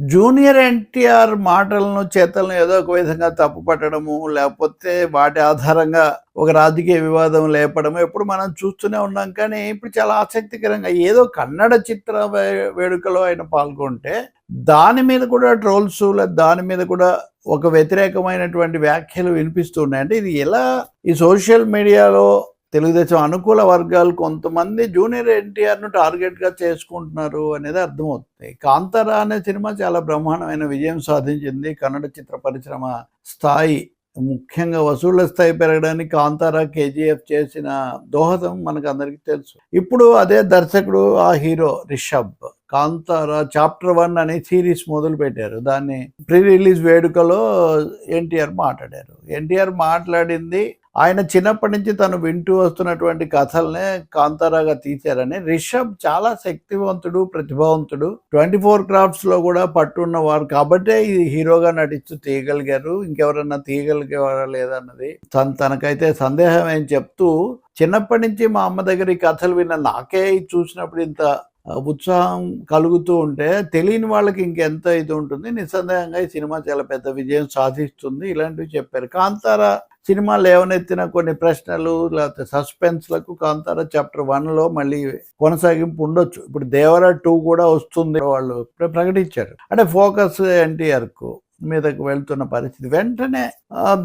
Junior NTR మాటలను చేతలను ఏదో ఒక విధంగా తప్పు పట్టడము లేకపోతే వాటి ఆధారంగా ఒక రాజకీయ వివాదం లేపడము ఎప్పుడు మనం చూస్తూనే ఉన్నాం. కానీ ఇప్పుడు చాలా ఆసక్తికరంగా ఏదో కన్నడ చిత్ర వే- వేడుకలో ఆయన పాల్గొంటే దాని మీద కూడా ట్రోల్స్ లేదా దాని మీద కూడా ఒక వ్యతిరేకమైనటువంటి వ్యాఖ్యలు వినిపిస్తున్నాయి అంటే ఇది ఎలా ఈ సోషల్ మీడియాలో తెలుగుదేశం అనుకూల వర్గాలు కొంతమంది జూనియర్ ఎన్టీఆర్ను టార్గెట్గా చేసుకుంటున్నారు అనేది అర్థమవుతుంది. కాంతారా అనే సినిమా చాలా బ్రహ్మాండమైన విజయం సాధించింది. కన్నడ చిత్ర పరిశ్రమ స్థాయి ముఖ్యంగా వసూళ్ళ స్థాయి పెరగడానికి కాంతారా కేజీఎఫ్ చేసిన దోహదం మనకు అందరికీ తెలుసు. ఇప్పుడు అదే దర్శకుడు ఆ hero Rishab. Kantara chapter one అనే సిరీస్ మొదలు పెట్టారు దాన్ని ప్రీ రిలీజ్ వేడుకలో ఎన్టీఆర్ మాట్లాడారు. ఎన్టీఆర్ మాట్లాడింది ఆయన చిన్నప్పటి నుంచి తను వింటూ వస్తున్నటువంటి కథల్నే కాంతారాగా తీశారని రిషబ్ చాలా శక్తివంతుడు ప్రతిభావంతుడు. ట్వంటీ ఫోర్ క్రాఫ్ట్స్లో కూడా పట్టున్నవారు. కాబట్టే ఈ హీరోగా నటిస్తూ తీయగలిగారు. ఇంకెవరన్నా తీయగలిగేవారా లేదన్నది తన తనకైతే సందేహం ఏం చెప్తూ చిన్నప్పటి నుంచి మా అమ్మ దగ్గర ఈ కథలు విన్న నాకే చూసినప్పుడు ఇంత ఉత్సాహం కలుగుతూ ఉంటే తెలియని వాళ్ళకి ఇంకెంత ఇది ఉంటుంది. నిస్సందేహంగా ఈ సినిమా చాలా పెద్ద విజయం సాధిస్తుంది. ఇలాంటివి చెప్పారు. కాంతారా సినిమా లేవనెత్తిన కొన్ని ప్రశ్నలు లేకపోతే సస్పెన్స్లకు కాంతారా చాప్టర్ వన్లో మళ్ళీ కొనసాగింపు ఉండొచ్చు. ఇప్పుడు దేవరా టూ కూడా వస్తుంది వాళ్ళు ప్రకటించారు. అంటే ఫోకస్ ఎన్టీఆర్కు మీదకు వెళ్తున్న పరిస్థితి. వెంటనే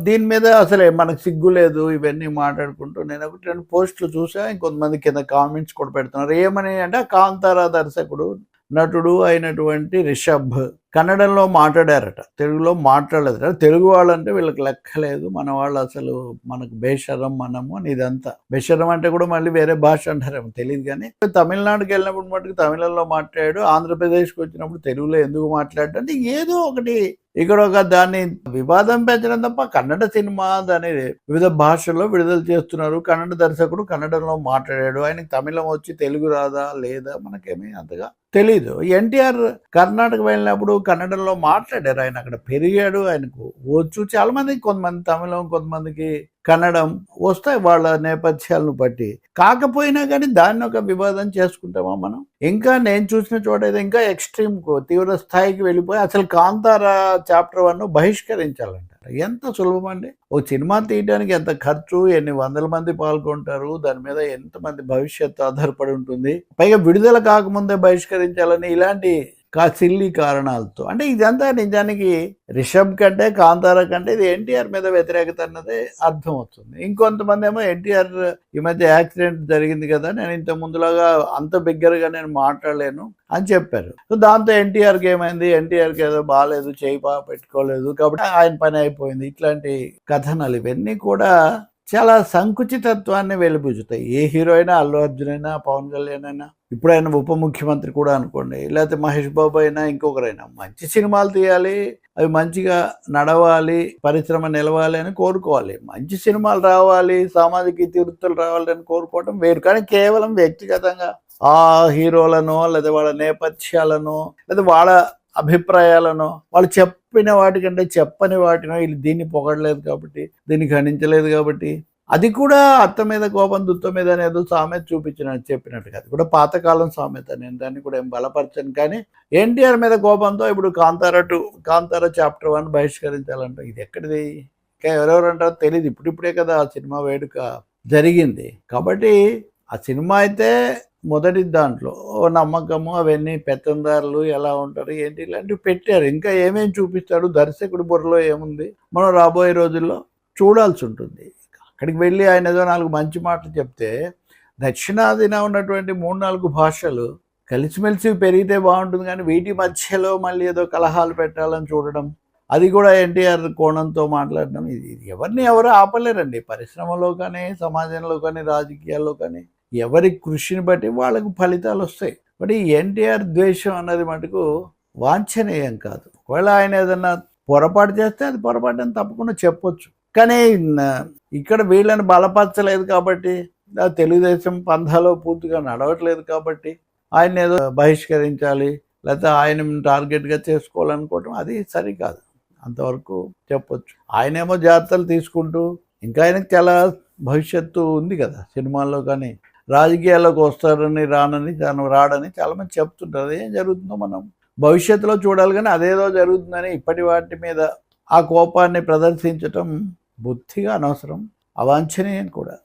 దీని మీద అసలే మనకు సిగ్గు లేదు ఇవన్నీ మాట్లాడుకుంటూ నేను ఒకటి రెండు పోస్టులు చూసా ఇంకొంతమంది కింద కామెంట్స్ కూడా పెడుతున్నారు. ఏమని అంటే కాంతారా దర్శకుడు నటుడు అయినటువంటి రిషబ్ కన్నడంలో మాట్లాడారట. తెలుగులో మాట్లాడలేదట తెలుగు వాళ్ళంటే వీళ్ళకి లెక్కలేదు మన వాళ్ళు అసలు మనకు బేషరం మనము అని ఇదంతా. బేషరం అంటే కూడా మళ్ళీ వేరే భాష అంటారేమో తెలియదు కానీ. తమిళనాడుకి వెళ్ళినప్పుడు మటుకు తమిళంలో మాట్లాడాడు. ఆంధ్రప్రదేశ్కి వచ్చినప్పుడు తెలుగులో ఎందుకు మాట్లాడాడు అంటే ఏదో ఒకటి ఇక్కడ ఒక దాన్ని వివాదం పెంచడం తప్ప కన్నడ సినిమా దాని వివిధ భాషల్లో విడుదల చేస్తున్నారు. కన్నడ దర్శకుడు కన్నడంలో మాట్లాడాడు. ఆయనకి తమిళం వచ్చి తెలుగు రాదా లేదా మనకేమీ అంతగా తెలీదు. ఎన్టీఆర్ కర్ణాటక వెళ్ళినప్పుడు కన్నడంలో మాట్లాడారు. ఆయన అక్కడ పెరిగాడు. ఆయనకు వచ్చు. చాలా మంది కొంతమంది తమిళం కొంతమందికి కన్నడం వస్తాయి వాళ్ళ నేపథ్యాలను బట్టి. కాకపోయినా కానీ దాన్ని ఒక వివాదం చేసుకుంటామా మనం? ఇంకా నేను చూసిన చోట అయితే ఇంకా ఎక్స్ట్రీమ్కు తీవ్ర స్థాయికి వెళ్ళిపోయి అసలు కాంతార చాప్టర్ వన్ బహిష్కరించాలంట. ఎంత సులభం అండి? ఒక సినిమా తీయడానికి ఎంత ఖర్చు ఎన్ని వందల మంది పాల్గొంటారు దాని మీద ఎంతమంది భవిష్యత్తు ఆధారపడి ఉంటుంది పైగా విడుదల కాకముందే బహిష్కరించాలని ఇలాంటి కా సిల్లి కారణాలతో. అంటే ఇదంతా నిజానికి రిషబ్ కంటే కాంతారా కంటే ఇది ఎన్టీఆర్ మీద వ్యతిరేకత అన్నది అర్థమవుతుంది. ఇంకొంతమంది ఏమో ఎన్టీఆర్ ఈ మధ్య యాక్సిడెంట్ జరిగింది కదా నేను ఇంత ముందులాగా అంత బిగ్గరగా నేను మాట్లాడలేను అని చెప్పారు. సో దాంతో ఎన్టీఆర్కి ఏమైంది? ఎన్టీఆర్కి ఏదో బాగాలేదు చేయి పెట్టుకోలేదు. కాబట్టి ఆయన పని అయిపోయింది. ఇట్లాంటి కథనాలు ఇవన్నీ కూడా చాలా సంకుచితత్వాన్ని వెలిబుచ్చుతాయి. ఏ హీరో అయినా అల్లు అర్జున్ అయినా పవన్ కళ్యాణ్ అయినా ఇప్పుడు ఆయన ఉప ముఖ్యమంత్రి కూడా అనుకోండి లేకపోతే మహేష్ బాబు అయినా ఇంకొకరైనా మంచి సినిమాలు తీయాలి అవి మంచిగా నడవాలి పరిశ్రమ నిలవాలి అని కోరుకోవాలి. మంచి సినిమాలు రావాలి సామాజిక ఇతివృత్తులు రావాలి అని కోరుకోవడం వేరు. కానీ కేవలం వ్యక్తిగతంగా ఆ హీరోలను లేదా వాళ్ళ నేపథ్యాలను లేదా వాళ్ళ అభిప్రాయాలను వాళ్ళు చెప్పిన వాటికంటే చెప్పని వాటినో వీళ్ళు దీన్ని పొగడలేదు కాబట్టి దీన్ని ఖండించలేదు కాబట్టి అది కూడా అత్త మీద కోపం దుత్త మీద ఏదో సామెత చూపించిన చెప్పినట్టుగా. అది కూడా పాతకాలం సామెత. నేను దాన్ని కూడా ఏం బలపరచను. కానీ ఎన్టీఆర్ మీద కోపంతో ఇప్పుడు Kantara two Kantara chapter one బహిష్కరించాలంట ఇది ఎక్కడిది? ఇంకా ఎవరెవరు అంటారో తెలియదు ఇప్పుడిప్పుడే కదా ఆ సినిమా వేడుక జరిగింది. కాబట్టి ఆ సినిమా అయితే మొదటి దాంట్లో నమ్మకము అవన్నీ పెత్తందారులు ఎలా ఉంటారు ఏంటి ఇలాంటివి పెట్టారు. ఇంకా ఏమేమి చూపిస్తాడు దర్శకుడి బుర్రలో ఏముంది? మనం రాబోయే రోజుల్లో చూడాల్సి ఉంటుంది. అక్కడికి వెళ్ళి ఆయన ఏదో నాలుగు మంచి మాటలు చెప్తే దక్షిణాదిన ఉన్నటువంటి మూడు నాలుగు భాషలు కలిసిమెలిసి పెరిగితే బాగుంటుంది కానీ వీటి మధ్యలో మళ్ళీ ఏదో కలహాలు పెట్టాలని చూడడం అది కూడా ఎన్టీఆర్ కోణంతో మాట్లాడడం ఇది ఎవరిని ఎవరు ఆపలేరండి. పరిశ్రమలో కానీ సమాజంలో కానీ రాజకీయాల్లో కానీ. ఎవరి కృషిని బట్టి వాళ్ళకు ఫలితాలు వస్తాయి. బట్ ఈ ఎన్టీఆర్ ద్వేషం అన్నది మటుకు వాంఛనీయం కాదు. ఒకవేళ ఆయన ఏదన్నా పొరపాటు చేస్తే అది పొరపాటు అని తప్పకుండా చెప్పొచ్చు. కానీ ఇక్కడ వీళ్ళని బలపరచలేదు కాబట్టి తెలుగుదేశం పంధాలో పూర్తిగా నడవట్లేదు కాబట్టి ఆయన ఏదో బహిష్కరించాలి లేకపోతే ఆయన టార్గెట్గా చేసుకోవాలనుకోవటం అది సరికాదు. అంతవరకు చెప్పొచ్చు. ఆయనేమో జాగ్రత్తలు తీసుకుంటూ ఇంకా ఆయనకు చాలా భవిష్యత్తు ఉంది కదా సినిమాల్లో కానీ. రాజకీయాల్లోకి వస్తారని రానని తను రాడని చాలామంది చెప్తుంటారు. ఏం జరుగుతుందో మనం భవిష్యత్తులో చూడాలి కానీ అదేదో జరుగుతుందని ఇప్పటి వాటి మీద ఆ కోపాన్ని ప్రదర్శించటం బుద్ధిగా అనవసరం. అవాంఛనీయం కూడా.